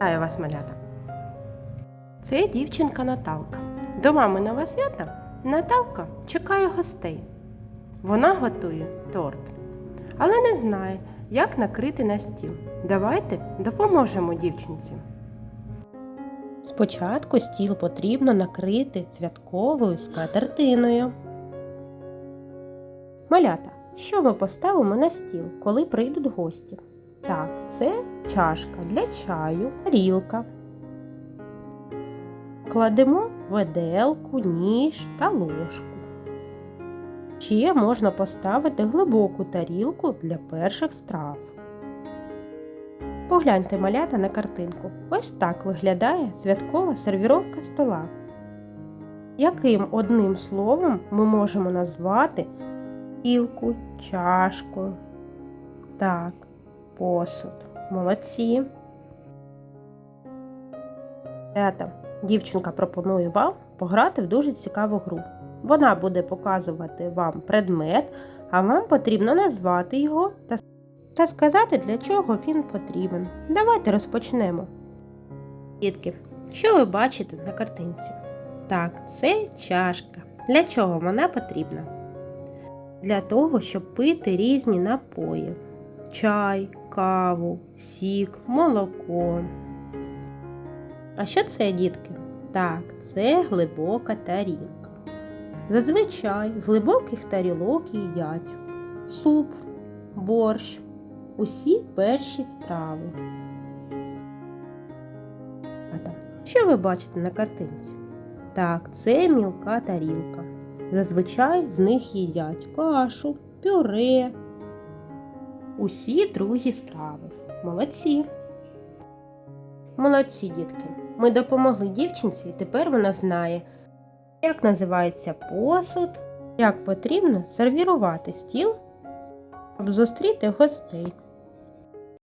Вітаю вас, малята! Це дівчинка Наталка. До маминого свята Наталка чекає гостей. Вона готує торт, але не знає, як накрити на стіл. Давайте допоможемо дівчинці. Спочатку стіл потрібно накрити святковою скатертиною. Малята, що ми поставимо на стіл, коли прийдуть гості? Так, це чашка для чаю, тарілка. Кладемо виделку, ніж та ложку. Ще можна поставити глибоку тарілку для перших страв. Погляньте малята на картинку. Ось так виглядає святкова сервіровка стола. Яким одним словом ми можемо назвати тарілку, чашку? Так, посуд. Молодці. Рята, дівчинка пропонує вам пограти в дуже цікаву гру. Вона буде показувати вам предмет, а вам потрібно назвати його та, та сказати, для чого він потрібен. Давайте розпочнемо. Дітки, що ви бачите на картинці? Так, це чашка. Для чого вона потрібна? Для того, щоб пити різні напої чай, каву, сік, молоко. А що це, дітки? Так, це глибока тарілка. Зазвичай з глибоких тарілок їдять суп, борщ, усі перші страви. А так, що ви бачите на картинці? Так, це мілка тарілка. Зазвичай з них їдять кашу, пюре, усі другі страви. Молодці. Молодці, дітки. Ми допомогли дівчинці, і тепер вона знає, як називається посуд, як потрібно сервірувати стіл, щоб зустріти гостей.